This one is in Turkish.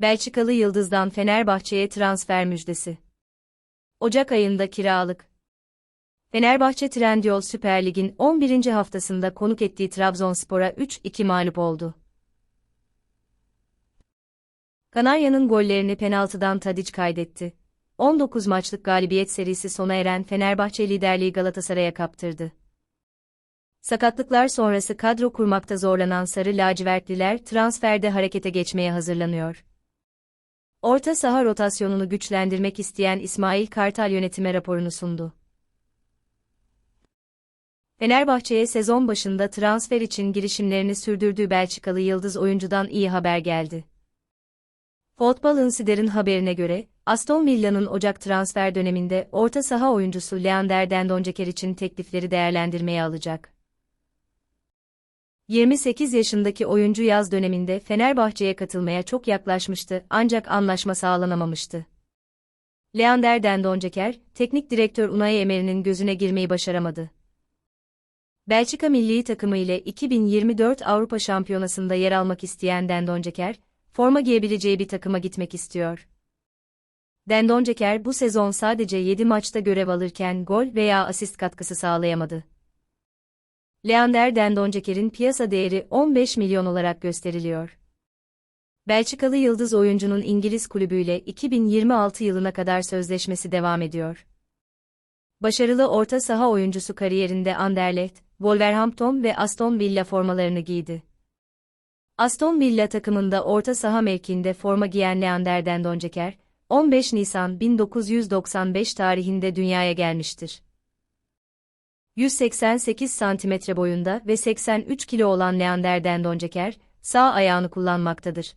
Belçikalı Yıldız'dan Fenerbahçe'ye transfer müjdesi. Ocak ayında kiralık. Fenerbahçe Trendyol Süper Lig'in 11. haftasında konuk ettiği Trabzonspor'a 3-2 mağlup oldu. Kanarya'nın gollerini penaltıdan Tadic kaydetti. 19 maçlık galibiyet serisi sona eren Fenerbahçe liderliği Galatasaray'a kaptırdı. Sakatlıklar sonrası kadro kurmakta zorlanan Sarı Lacivertliler transferde harekete geçmeye hazırlanıyor. Orta saha rotasyonunu güçlendirmek isteyen İsmail Kartal yönetime raporunu sundu. Fenerbahçe'ye sezon başında transfer için girişimlerini sürdürdüğü Belçikalı yıldız oyuncudan iyi haber geldi. Football Insider'ın haberine göre, Aston Villa'nın Ocak transfer döneminde orta saha oyuncusu Leander Dendonceker için teklifleri değerlendirmeye alacak. 28 yaşındaki oyuncu yaz döneminde Fenerbahçe'ye katılmaya çok yaklaşmıştı ancak anlaşma sağlanamamıştı. Leander Dendonceker, teknik direktör Unai Emery'nin gözüne girmeyi başaramadı. Belçika milli takımı ile 2024 Avrupa Şampiyonası'nda yer almak isteyen Dendonceker, forma giyebileceği bir takıma gitmek istiyor. Dendonceker bu sezon sadece 7 maçta görev alırken gol veya asist katkısı sağlayamadı. Leander Dendonceker'in piyasa değeri 15 milyon olarak gösteriliyor. Belçikalı yıldız oyuncunun İngiliz kulübüyle 2026 yılına kadar sözleşmesi devam ediyor. Başarılı orta saha oyuncusu kariyerinde Anderlecht, Wolverhampton ve Aston Villa formalarını giydi. Aston Villa takımında orta saha mevkiinde forma giyen Leander Dendonceker, 15 Nisan 1995 tarihinde dünyaya gelmiştir. 188 santimetre boyunda ve 83 kilo olan Leander Dendonceker, sağ ayağını kullanmaktadır.